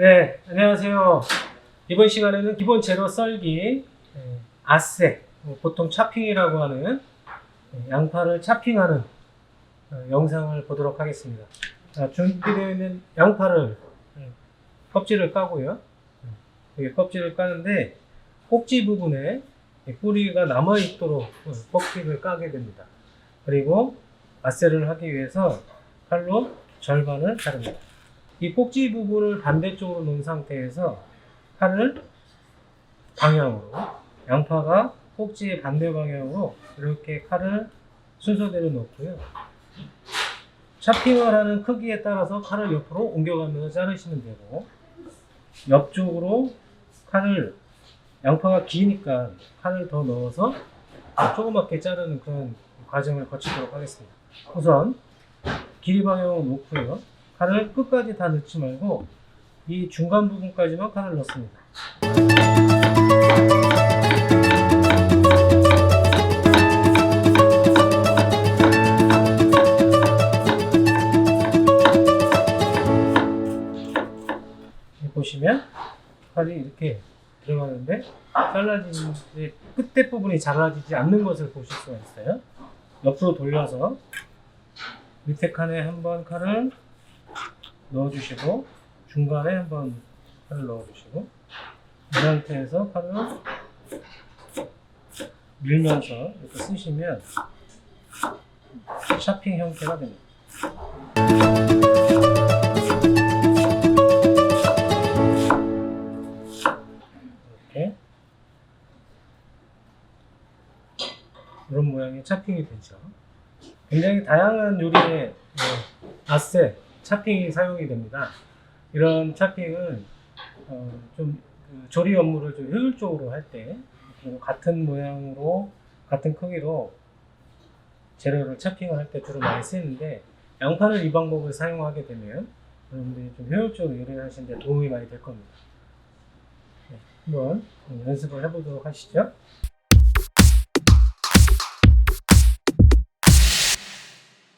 네, 안녕하세요. 이번 시간에는 기본 재료 썰기, 예, 아세, 뭐 보통 차핑이라고 하는 예, 양파를 차핑하는 어, 영상을 보도록 하겠습니다. 자, 준비되어 있는 양파를 예, 껍질을 까고요. 예, 이게 껍질을 까는데 꼭지 부분에 이 뿌리가 남아 있도록 어, 껍질을 까게 됩니다. 그리고 아세를 하기 위해서 칼로 절반을 자릅니다. 이 꼭지 부분을 반대쪽으로 놓은 상태에서 칼을 방향으로 양파가 꼭지의 반대 방향으로 이렇게 칼을 순서대로 놓고요. 차핑을 하는 크기에 따라서 칼을 옆으로 옮겨가면서 자르시면 되고 옆쪽으로 칼을 양파가 기니까 칼을 더 넣어서 조그맣게 자르는 그런 과정을 거치도록 하겠습니다. 우선 길이 방향을 놓고요. 칼을 끝까지 다 넣지 말고 이 중간 부분까지만 칼을 넣습니다. 보시면 칼이 이렇게 들어가는데 잘라진 끝에 부분이 잘라지지 않는 것을 보실 수가 있어요. 옆으로 돌려서 밑에 칸에 한번 칼을 넣어주시고 중간에 한번 칼을 넣어주시고 이 상태에서 칼을 밀면서 이렇게 쓰시면 샤핑 형태가 됩니다. 이렇게 이런 모양의 차핑이 되죠. 굉장히 다양한 요리에 네, 아세 차핑이 사용이 됩니다. 이런 차핑은 어, 좀 그 조리 업무를 좀 효율적으로 할 때 같은 모양으로 같은 크기로 재료를 차핑을 할 때 주로 많이 쓰이는데 양파를 이 방법을 사용하게 되면 여러분들이 좀 효율적으로 요리를 하시는데 도움이 많이 될 겁니다. 네, 한번 연습을 해보도록 하시죠.